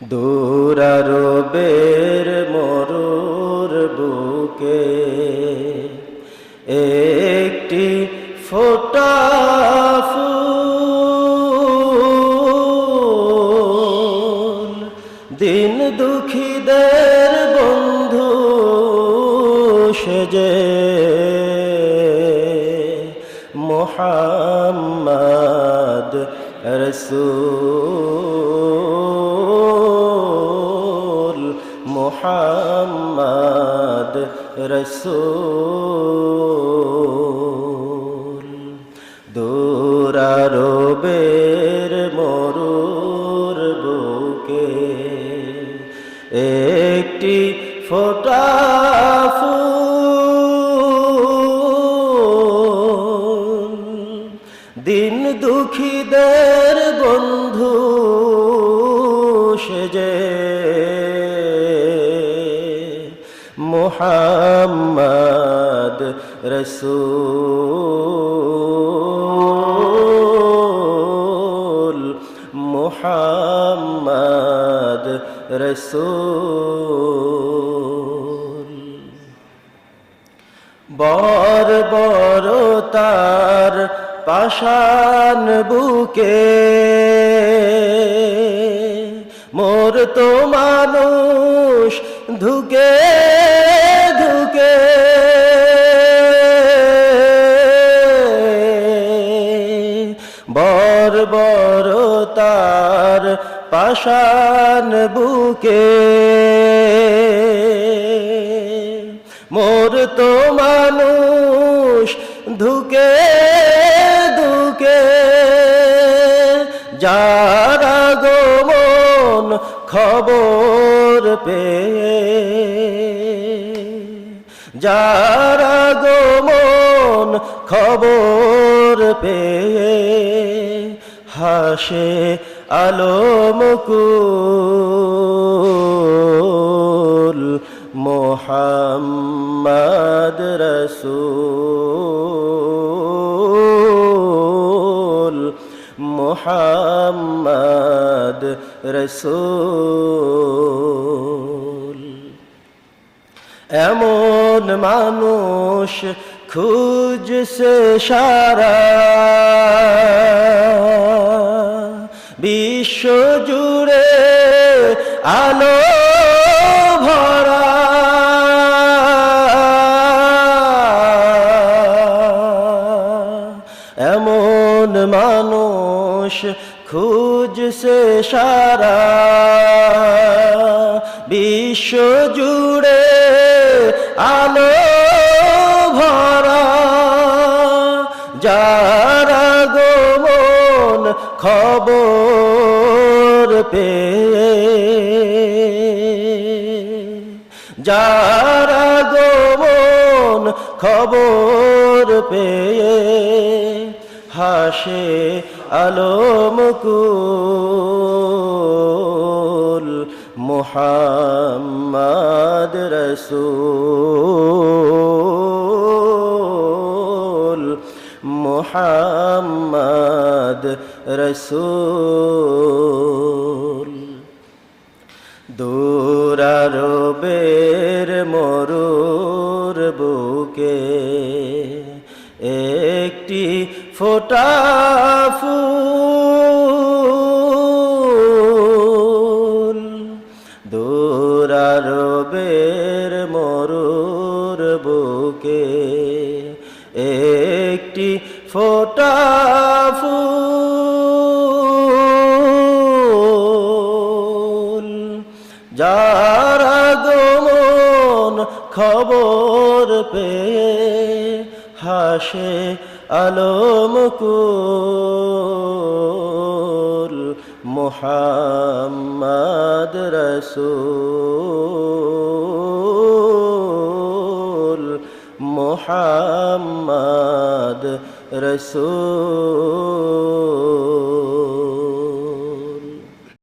দূরারবের মরুর বুকে একটি ফোটা ফুল। দিন দুঃখীদের বন্ধু সেজে মোহাম্মদ রসুল। রসুল দূরারবের মরুর বুকে একটি ফোটা দিন দুঃখীদের বন্ধু মোহাম্মদ রসুল মোহাম্মদ রসুল বর বর তার পাষাণ বুকে মোর তো মানুষ ধুকে বর বর তার পাষাণ বুকে। মোর তো মানুষ ধুকে ধুকে। যারা গোমন খবর পে। যারা গোমন খবর পে। হাসে আলমকুল মোহাম্মদ রসুল মোহাম্মদ রসুল। এমন মানুষ খুঁজছে সারা আলো ভরা। এমন মানুষ খুঁজছে সারা। বিশ্ব জুড়ে আলো ভরা। যারা গোমন খবর পে যারা গোমন খবর পেয়ে হাসে আলমকুল মোহাম্মদ রসুল মোহাম্মদ রসুল দূরারবের একটি ফোটা ফুল। দূরারবের মরুর বুকে একটি ফোটা ফুল। খবর পেয়ে হাসে আলমকুল মোহাম্মদ রসুল। মোহাম্মদ রসুল।